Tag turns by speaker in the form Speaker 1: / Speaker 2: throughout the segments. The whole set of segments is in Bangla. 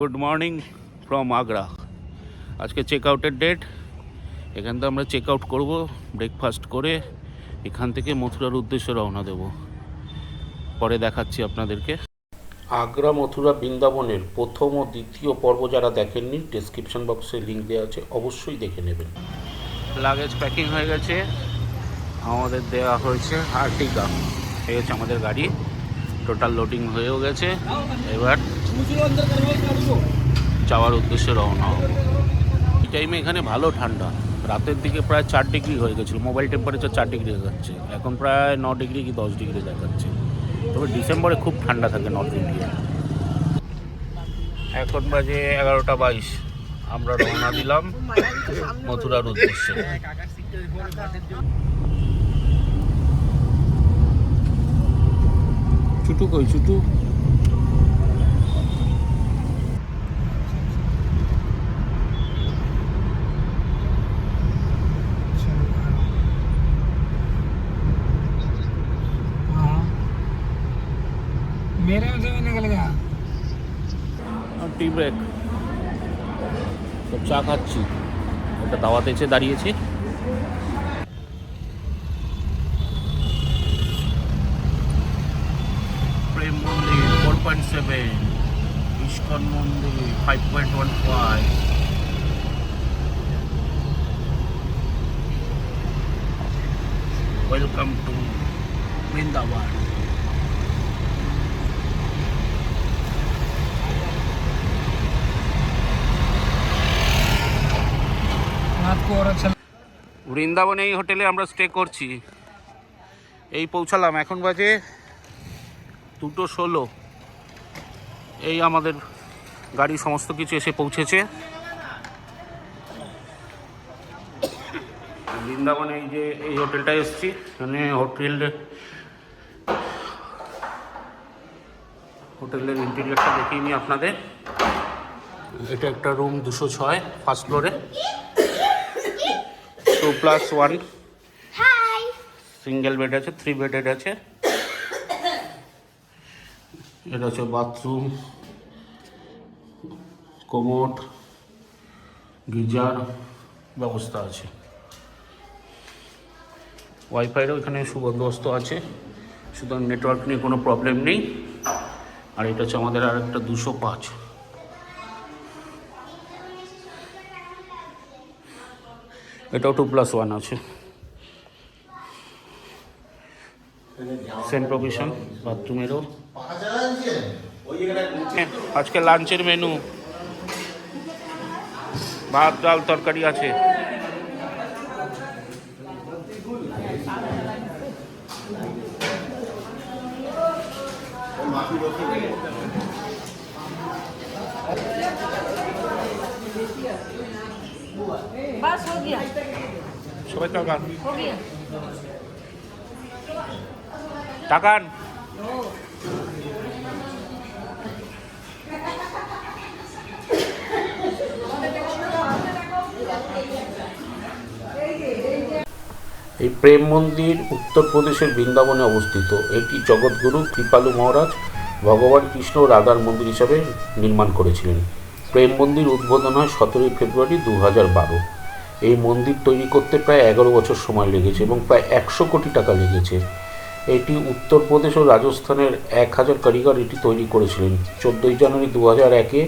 Speaker 1: গুড মর্নিং ফ্রম আগ্রা আজকে চেক আউটের ডেট এখান থেকে আমরা চেক আউট করব ব্রেকফাস্ট করে। এখান থেকে মথুরার উদ্দেশ্যে রওনা দেব। পরে দেখাচ্ছি আপনাদেরকে। আগ্রা মথুরা বৃন্দাবনের প্রথম ও দ্বিতীয় পর্ব যারা দেখেননি ডেসক্রিপশন বক্সে লিঙ্ক দেওয়া আছে অবশ্যই দেখে নেবেন। লাগেজ প্যাকিং হয়ে গেছে। আমাদের দেওয়া হয়েছে আর্টিকা হয়ে গেছে আমাদের গাড়ি। টোটাল লোডিং হয়েও গেছে। এবার যাওয়ার উদ্দেশ্যে রওনা হব। এই টাইমে এখানে ভালো ঠান্ডা। রাতের দিকে প্রায় চার ডিগ্রি হয়ে গেছিল। মোবাইল টেম্পারেচার চার ডিগ্রি দেখাচ্ছে। এখন প্রায় ন ডিগ্রি কি দশ ডিগ্রি দেখাচ্ছে। তবে ডিসেম্বরে খুব ঠান্ডা থাকে নর্থ ইন্ডিয়া এখন বাজে এগারোটা বাইশ। আমরা রওনা দিলাম মথুরার উদ্দেশ্যে। ছুটু কই ছুটু
Speaker 2: हाँ मेरे में से भी निकल गया
Speaker 1: টি ব্রেক সব চা খাচ্ছি একটা দাওয়াতে এসে দাঁড়িয়েছি পয়েন্ট সেভেন ইস্কন মন্দির five point one five
Speaker 2: welcome to Vrindavan
Speaker 1: Vrindavan এই হোটেলে আমরা স্টে করছি। এই পৌঁছালাম, এখন বাজে দুটো ষোলো। এই আমাদের গাড়ি সমস্ত কিছু এসে পৌঁছেছে। বৃন্দাবনে এই যে এই হোটেলটায় এসেছি এখানে হোটেল হোটেলের ইন্টেরিয়ারটা দেখিয়ে নিই আপনাদের। এটা একটা রুম দুশো ছয় ফার্স্ট ফ্লোরে two plus one single bed আছে থ্রি বেডেড আছে। এটা হচ্ছে বাথরুম কোমোট গিজার ব্যবস্থা আছে। ওয়াইফাইয়েরও এখানে সুবন্দোবস্ত আছে, সুতরাং নেটওয়ার্ক নিয়ে কোনো প্রবলেম নেই। আর এটা হচ্ছে আমাদের আর একটা দুশো পাঁচ। এটাও টু প্লাস ওয়ান আছে। সেম প্রভিশন বাথরুমেরও আজকে লাঞ্চের মেনু ভাত ডাল তরকারি আছে। সবাই তাকান। তাকান। এই প্রেম মন্দির উত্তরপ্রদেশের বৃন্দাবনে অবস্থিত। এটি জগৎগুরু কৃপালু মহারাজ ভগবান কৃষ্ণ রাধার মন্দির হিসাবে নির্মাণ করেছিলেন। প্রেম মন্দির উদ্বোধন হয় সতেরোই ফেব্রুয়ারি দু হাজার বারো। এই মন্দির তৈরি করতে প্রায় এগারো বছর সময় লেগেছে এবং প্রায় একশো কোটি টাকা লেগেছে। এটি উত্তরপ্রদেশ ও রাজস্থানের এক হাজার কারিগর এটি তৈরি করেছিলেন। চোদ্দোই জানুয়ারি দু হাজার একে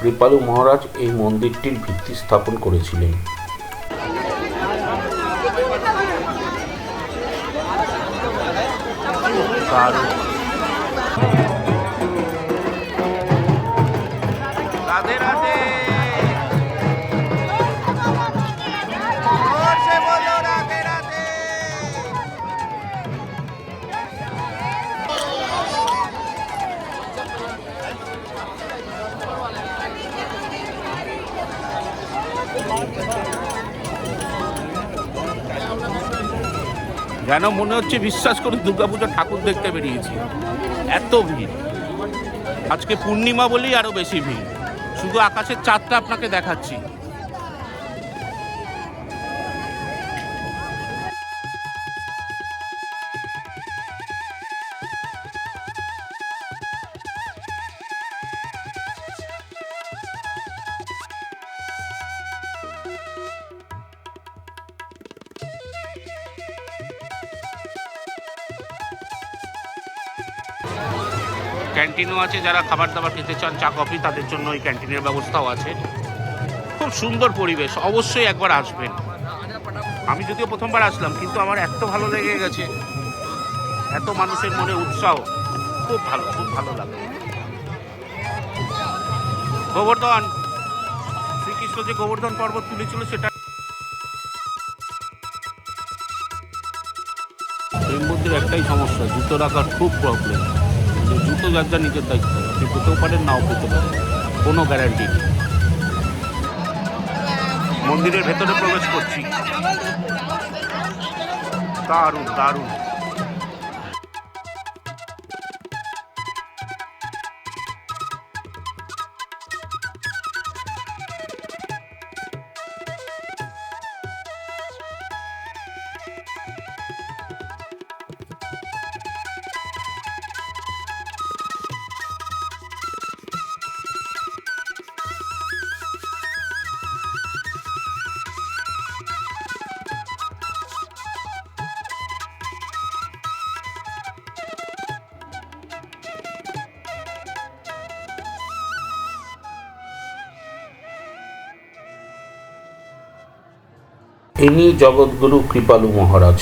Speaker 1: কৃপালু মহারাজ এই মন্দিরটির ভিত্তি স্থাপন করেছিলেন। রাধে যেন মনে হচ্ছে বিশ্বাস করে দুর্গাপুজো ঠাকুর দেখতে বেরিয়েছি? এত ভিড়। আজকে পূর্ণিমা বলেই আরও বেশি ভিড়। শুধু আকাশের চাঁদটা আপনাকে দেখাচ্ছি। ক্যান্টিনও আছে, যারা খাবার দাবার খেতে চান, চা, কফি, তাদের জন্য ওই ক্যান্টিনের ব্যবস্থাও আছে। খুব সুন্দর পরিবেশ, অবশ্যই একবার আসবেন। আমি যদিও প্রথমবার আসলাম, কিন্তু আমার এত ভালো লেগে গেছে। এত মানুষের মনে উৎসাহ। খুব ভালো খুব ভালো লাগে। গোবর্ধন, শ্রীকৃষ্ণ যে গোবর্ধন পর্বত তুলেছিল সেটা মন্দির একটাই সমস্যা জুতো রাখার খুব প্রবলেম জুতো যা নিজের দায়িত্ব আপনি পেতেও পারেন নাও পেতে পারেন কোনো গ্যারান্টি নেই। মন্দিরের ভেতরে প্রবেশ করছি। দারুণ দারুণ। ইনি জগৎগুরু কৃপালু মহারাজ।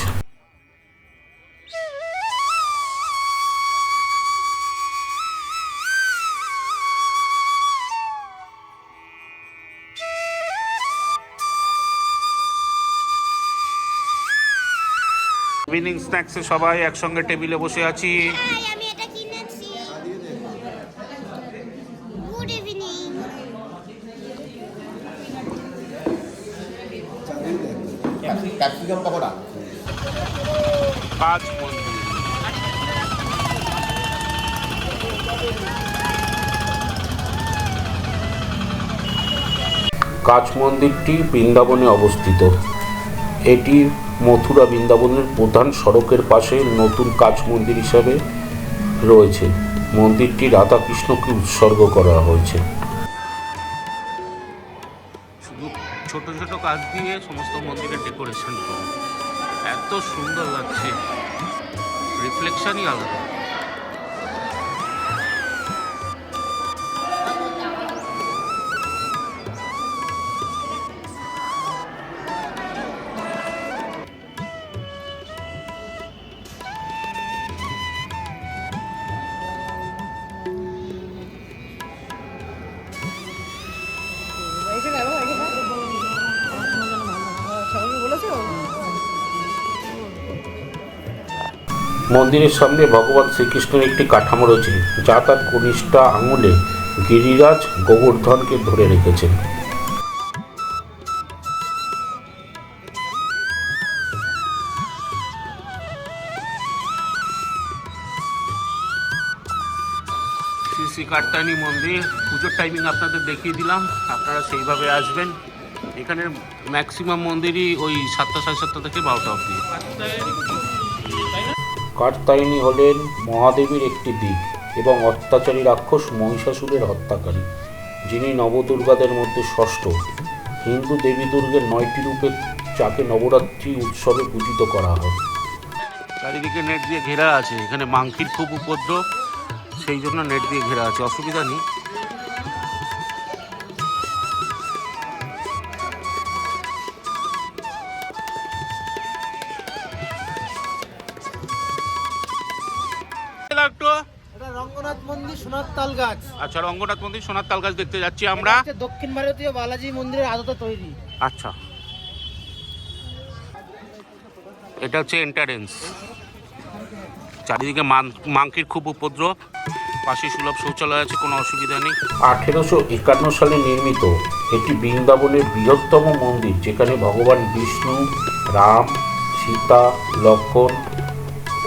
Speaker 1: ইভিনিং স্ন্যাক্সে সবাই একসঙ্গে টেবিলে বসে আছি
Speaker 3: হাই আমি এটা কিনেছি গুড ইভিনিং
Speaker 4: ক্যাপসিকাম পকোড়া?
Speaker 1: কাজ কাচ মন্দিরটি বৃন্দাবনে অবস্থিত। এটি মথুরা বৃন্দাবনের প্রধান সড়কের পাশে নতুন কাচ মন্দির হিসাবে রয়েছে। মন্দিরটি রাধাকৃষ্ণকে উৎসর্গ করা হয়েছে। কাজ দিয়ে সমস্ত মন্দিরের ডেকোরেশন করা। এত সুন্দর লাগছে। রিফ্লেকশনই আলাদা। মন্দিরের সামনে ভগবান শ্রীকৃষ্ণের একটি কাঠামো রয়েছে যা তার কনিষ্ঠা আঙুলে গিরিরাজ গোবর্ধনকে ধরে রেখেছেন। শ্রী শ্রী মন্দির পুজোর টাইমিং আপনাদের দেখিয়ে দিলাম আপনারা সেইভাবে আসবেন। এখানে ম্যাক্সিমাম মন্দিরই ওই সাতটা সাড়ে সাতটা থেকে বারোটা অবধি। কার্তায়নী হলেন মহাদেবীর একটি দিক এবং অত্যাচারী রাক্ষস মহিষাসুরের হত্যাকারী, যিনি নবদুর্গাদের মধ্যে ষষ্ঠ। হিন্দু দেবী দুর্গের নয়টি রূপে যাকে নবরাত্রি উৎসবে পূজিত করা হয়। চারিদিকে নেট দিয়ে ঘেরা আছে, এখানে মাংকির খুব উপদ্রব সেই জন্য নেট দিয়ে ঘেরা আছে, অসুবিধা নেই। একটু।
Speaker 5: রঙ্গনাথ মন্দির সোনার তাল গাছ।
Speaker 1: আচ্ছা রঙ্গনাথ মন্দির সোনার তাল গাছ দেখতে যাচ্ছি আমরা।
Speaker 5: দক্ষিণ ভারতীয় বালাজি মন্দিরের আদতে তৈরি।
Speaker 1: আচ্ছা। এটা হচ্ছে এন্টারেন্স চারিদিকে মাংকির খুব উপদ্রব। পাশে সুলভ শৌচালয় আছে কোনো অসুবিধা নেই। আঠেরোশো একান্ন সালে নির্মিত এটি বৃন্দাবনের বৃহত্তম মন্দির যেখানে ভগবান বিষ্ণু রাম সীতা লক্ষণ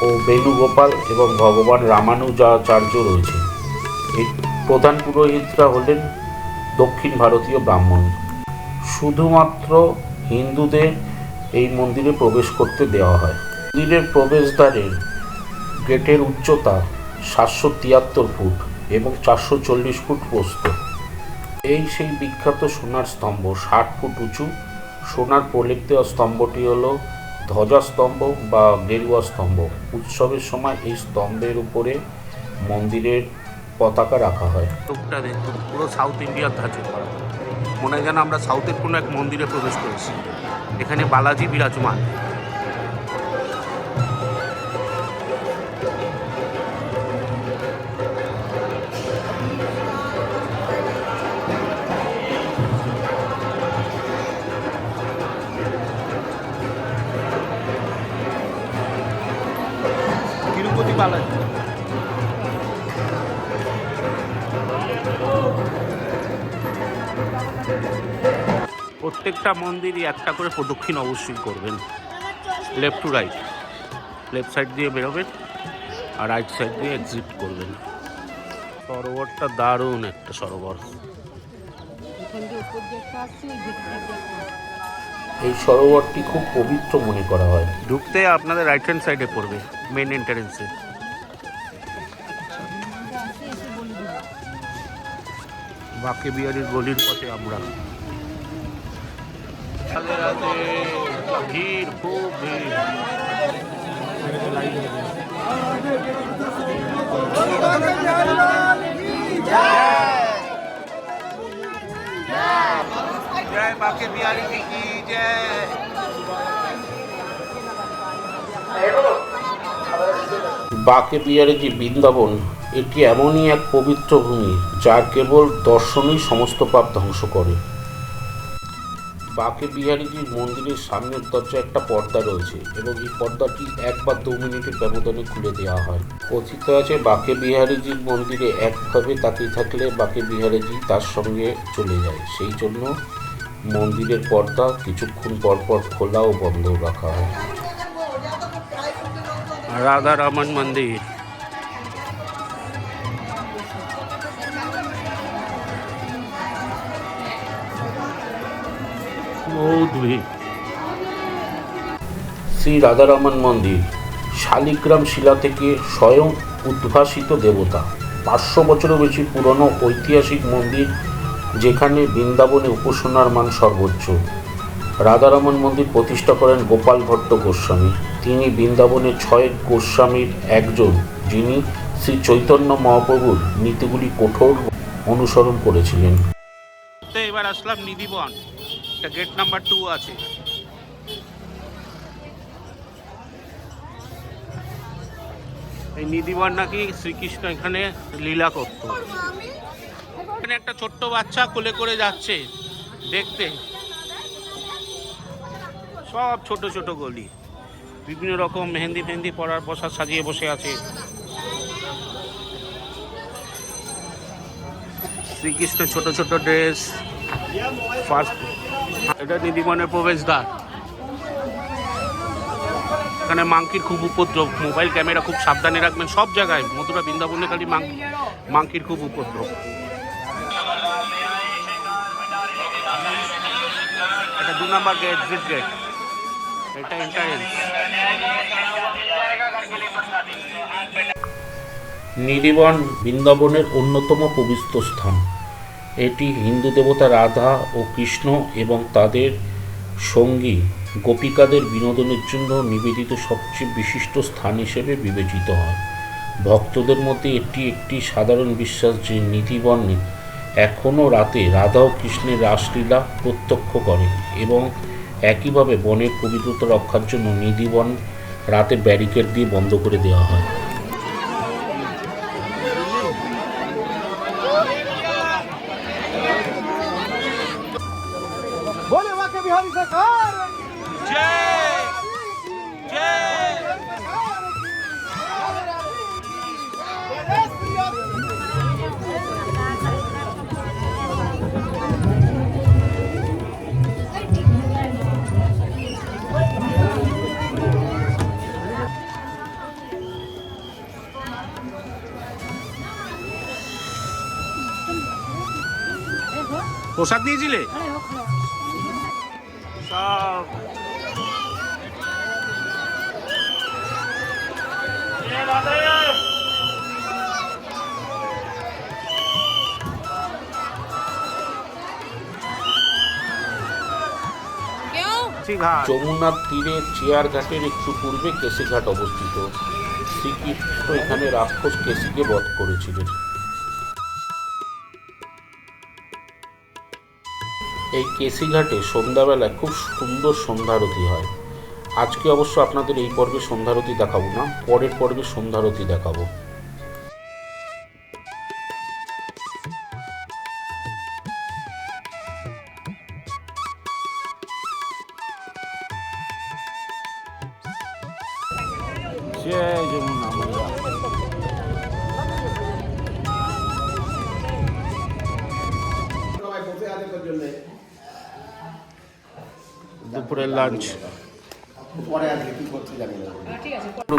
Speaker 1: ও বেণুগোপাল এবং ভগবান রামানুজাচার্য রয়েছে। এই প্রধান পুরোহিতরা হলেন দক্ষিণ ভারতীয় ব্রাহ্মণ। শুধুমাত্র হিন্দুদের এই মন্দিরে প্রবেশ করতে দেওয়া হয়। মন্দিরের প্রবেশদ্বারের গেটের উচ্চতা সাতশো তিয়াত্তর ফুট এবং চারশো চল্লিশ ফুট প্রস্থ। এই সেই বিখ্যাত সোনার স্তম্ভ ষাট ফুট উঁচু। সোনার প্রলেপ দেওয়া স্তম্ভটি হলো ধ্বজা স্তম্ভ বা গেরুয়া স্তম্ভ উৎসবের সময় এই স্তম্ভের উপরে মন্দিরের পতাকা রাখা হয়। টুকটা দেখুন, পুরো সাউথ ইন্ডিয়ার করা। মনে হয় যেন আমরা সাউথের কোনো এক মন্দিরে প্রবেশ করেছি। এখানে বালাজি বিরাজমান। প্রত্যেকটা মন্দিরই একটা করে প্রদক্ষিণ অবশ্যই করবেন। Left to right left side দিয়ে বেরোবেন আর রাইট সাইড দিয়ে এক্সিট করবেন। সরোবরটা দারুণ একটা সরোবর। এই সরোবরটি খুব পবিত্র মনে করা হয়। ঢুকতে আপনাদের রাইট হ্যান্ড সাইডে পড়বে মেন এন্ট্রান্সে বাকে বিহারির গলির পথে আমরা। ভিড়। খুব বিহারি কি জয়। বাকে বিহারে যে বৃন্দাবন এটি এমনই এক পবিত্র ভূমি, যা কেবল দর্শনই সমস্ত পাপ ধ্বংস করে। বাকে বিহারীজির মন্দিরের সামনের দরজায় একটা পর্দা রয়েছে এবং এই পর্দাটি এক বা দু মিনিটের ব্যবধানে খুলে দেওয়া হয়। কথিত আছে, বাকে বিহারীজির মন্দিরে একভাবে তাকিয়ে থাকলে বাকে বিহারীজি তার সঙ্গে চলে যায়। সেই জন্য মন্দিরের পর্দা কিছুক্ষণ পর পর খোলা ও বন্ধ রাখা হয়। রাধা রামন মন্দির। শ্রী রাধারমন মন্দির, শালিগ্রাম শিলা থেকে স্বয়ং উদ্ভাসিত দেবতা। পাঁচশো বছরও বেশি পুরনো ঐতিহাসিক মন্দির, যেখানে বৃন্দাবনে উপাসনার মান সর্বোচ্চ। রাধারমন মন্দির প্রতিষ্ঠা করেন গোপাল ভট্ট গোস্বামী। তিনি বৃন্দাবনের ছয় গোস্বামীর একজন, যিনি শ্রী চৈতন্য মহাপ্রভুর নীতিগুলি কঠোর অনুসরণ করেছিলেন। এবার আসলাম নিধিবন। এটা গেট নাম্বার টু আছে। এই নিধিবন নাকি শ্রীকৃষ্ণ এখানে লীলা করত। এখানে একটা ছোট্ট বাচ্চা কোলে করে যাচ্ছে দেখতে। সব ছোট ছোট গলি। বিভিন্ন রকম মেহেন্দি ফেহেন্দি পরার পোশাক সাজিয়ে বসে আছে। শ্রীকৃষ্ণ ছোট ছোট ড্রেস ফার্স্ট এটা নিধিবনের প্রবেশদ্বার। এখানে মাংকির খুব উপদ্রব, মোবাইল ক্যামেরা খুব সাবধানে রাখবেন, সব জায়গায়, মথুরা, বৃন্দাবনে খালি মাং- মাংকির খুব উপদ্রব। এটা দু নম্বর গেট এক্সিট গেট এটা এন্টারেন্স নিধিবন বৃন্দাবনের অন্যতম পবিত্র স্থান। এটি হিন্দু দেবতা রাধা ও কৃষ্ণ এবং তাদের সঙ্গী গোপিকাদের বিনোদনের জন্য নিবেদিত সবচেয়ে বিশিষ্ট স্থান হিসেবে বিবেচিত হয়। ভক্তদের মধ্যে এটি একটি সাধারণ বিশ্বাস যে নিধিবনে এখনও রাতে রাধা ও কৃষ্ণের রাসলীলা প্রত্যক্ষ করে এবং একইভাবে বনের পবিত্রতা রক্ষার জন্য নিধিবন রাতে ব্যারিকেড দিয়ে বন্ধ করে দেওয়া হয়। প্রসাদ দিয়েছিলে সব। যমুনার তীরে চেয়ার ঘাটের একটু পূর্বে কেশিঘাট অবস্থিত। শ্রীকৃষ্ণ এখানে রাক্ষস কেশিকে বধ করেছিলেন। এই কেসিঘাটে সন্ধ্যাবেলায় খুব সুন্দর সন্ধ্যারতি হয়। আজকে অবশ্য আপনাদের এই পর্বে সন্ধ্যারতি দেখাবো না, পরের পর্বে সন্ধ্যারতি দেখাবো।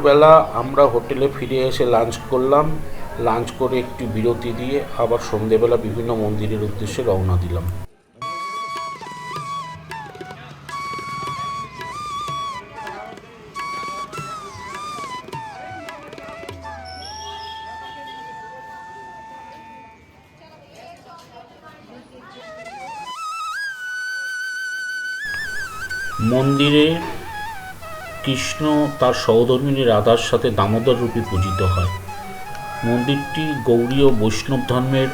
Speaker 1: দুপুরবেলা আমরা হোটেলে ফিরে এসে লাঞ্চ করলাম। লাঞ্চ করে একটু বিরতি দিয়ে আবার সন্ধেবেলা বিভিন্ন মন্দিরের উদ্দেশ্যে রওনা দিলাম। মন্দিরে কৃষ্ণ তার সহধর্মিনী রাধার সাথে দামোদর রূপে পূজিত হয়। মন্দিরটি গৌরী ও বৈষ্ণব ধর্মের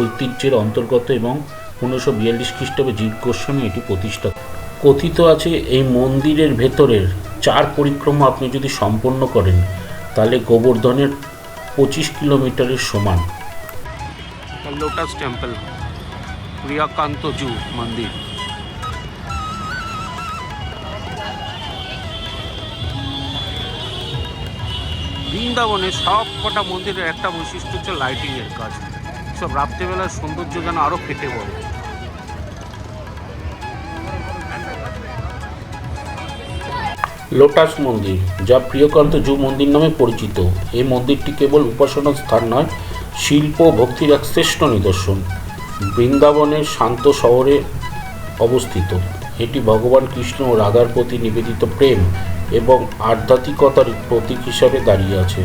Speaker 1: ঐতিহ্যের অন্তর্গত এবং পনেরোশো বিয়াল্লিশ খ্রিস্টাব্দে জীব গোস্বামী এটি প্রতিষ্ঠা কথিত আছে, এই মন্দিরের ভেতরের চার পরিক্রমা আপনি যদি সম্পন্ন করেন, তাহলে গোবর্ধনের পঁচিশ কিলোমিটারের সমান। লোটাস টেম্পল, প্রিয়াকান্ত জু মন্দির। বৃন্দাবনে সব কটা মন্দিরের একটা বৈশিষ্ট্য হচ্ছে লাইটিংয়ের কাজ। সব রাত্রেবেলার সৌন্দর্য যেন আরও ফেটে পড়ে। লোটাস মন্দির, যা প্রিয়কান্ত জু মন্দির নামে পরিচিত। এই মন্দিরটি কেবল উপাসনার স্থান নয়, শিল্প ভক্তির এক শ্রেষ্ঠ নিদর্শন। বৃন্দাবনের শান্ত শহরে অবস্থিত। এটি ভগবান কৃষ্ণ ও রাধার প্রতি নিবেদিত প্রেম এবং আধ্যাত্মিকতার প্রতীক হিসাবে দাঁড়িয়ে আছে।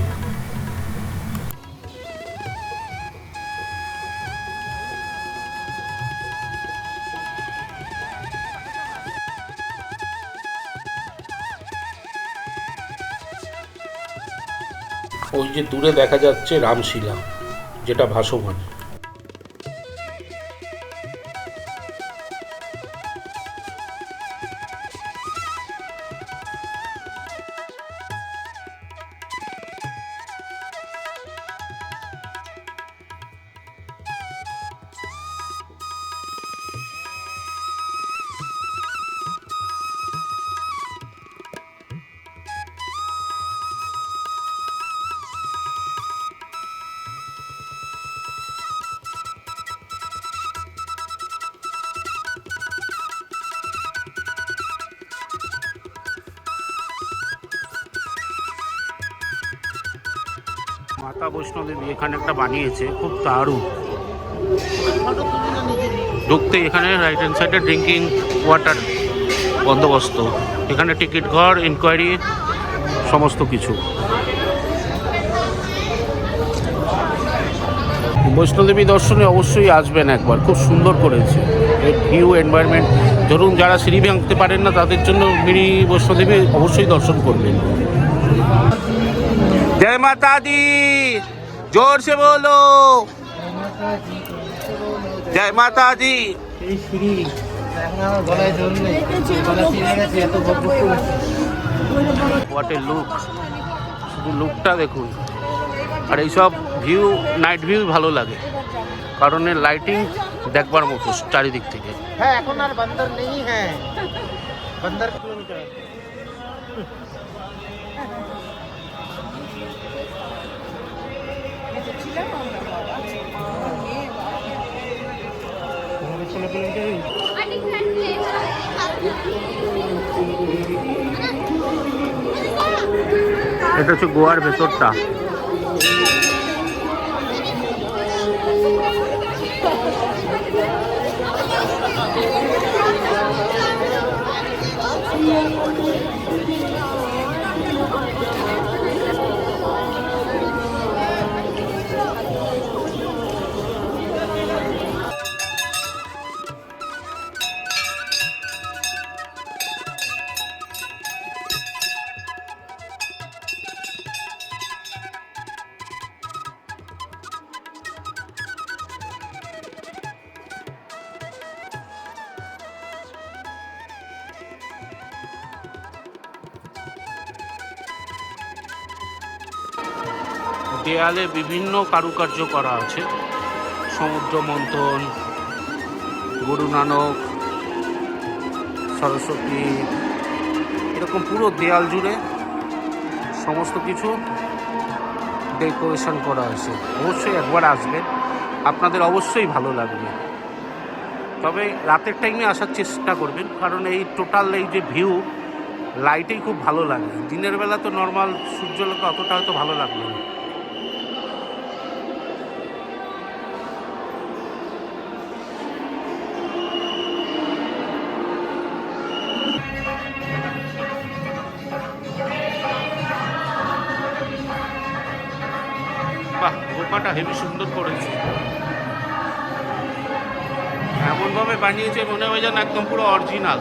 Speaker 1: ওই যে দূরে দেখা যাচ্ছে রামশিলা, যেটা ভাসমান। মাতা বৈষ্ণোদেবী এখানে একটা বানিয়েছে, খুব দারুণ। ঢুকতে এখানে রাইট হ্যান্ড সাইডে ড্রিঙ্কিং ওয়াটার বন্দোবস্ত। এখানে টিকিট ঘর ইনকোয়ারি সমস্ত কিছু। বৈষ্ণোদেবী দর্শনে অবশ্যই আসবেন একবার, খুব সুন্দর করেছে। ভিউ এনভায়রনমেন্ট ধরুন যারা সিঁড়ি ভাঙতে পারেন না, তাদের জন্য মিনি বৈষ্ণোদেবী অবশ্যই দর্শন করবেন। जय माता दी जोर से बोलो जय माता दी
Speaker 2: এই সিঁড়ি এখন আমার গলায় জল নেই গলা চিনে গেছে এত বক বক করছে।
Speaker 1: হোয়াট এ লুক শুধু লুকটা দেখুন আর এইসব ভিউ নাইট ভিউ ভালো লাগে কারণ এর লাইটিং দেখবার মতো চারিদিক থেকে
Speaker 5: है এখন আর बंदर नहीं है बंदर किलोमीटर ষোলো কিলোমিটার
Speaker 1: এটা হচ্ছে গোয়ার ভেতরটা। দেয়ালে বিভিন্ন কারুকার্য করা আছে। সমুদ্র মন্থন গুরু নানক সরস্বতী, এরকম পুরো দেয়াল জুড়ে সমস্ত কিছু ডেকোরেশন করা হয়েছে অবশ্যই একবার আসবেন। আপনাদের অবশ্যই ভালো লাগবে। তবে রাতের টাইমে আসার চেষ্টা করবেন, কারণ এই টোটাল এই যে ভিউ লাইটেই খুব ভালো লাগে। দিনের বেলা তো নর্মাল সূর্যলোকে অতটা হয়তো ভালো লাগবে না। হেবি সুন্দর করেছে। এমনভাবে বানিয়েছে মনে হয় যেন একদম পুরো অরিজিনাল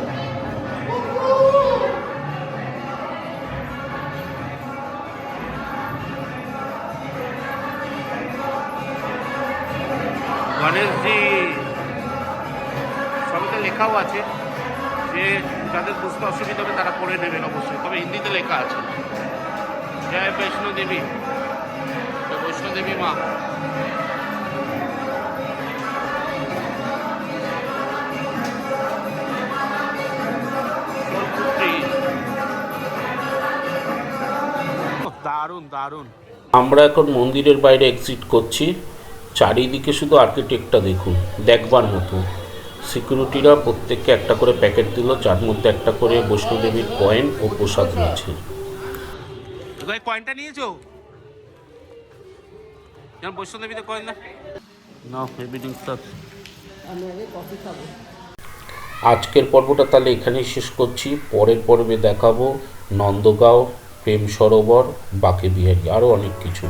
Speaker 1: গণেশজি, সবতে লেখাও আছে যে যাদের বুঝতে অসুবিধা হবে তারা পড়ে নেবেন অবশ্যই, তবে হিন্দিতে লেখা আছে। জয় বৈষ্ণো দেবী মা। দারুণ দারুণ। আমরা এখন মন্দিরের বাইরে এক্সিট করছি। চারিদিকে শুধু আর্কিটেক্টটা দেখুন দেখবার মতো। সিকিউরিটিরা প্রত্যেককে একটা করে প্যাকেট দিল যার মধ্যে একটা করে বৈষ্ণোদেবীর কয়েন ও প্রসাদ রয়েছে। কয়েনটা নিয়েছো? যেমন বৈষ্ণোদেবীতে করেন না? না এভরিথিং
Speaker 6: আমি আগে কফি খাব।
Speaker 1: আজকের পর্বটা তাহলে এখানেই শেষ করছি। পরের পর্বে দেখাবো নন্দগাঁও প্রেম সরোবর বাকে বিহারি আরও অনেক কিছু।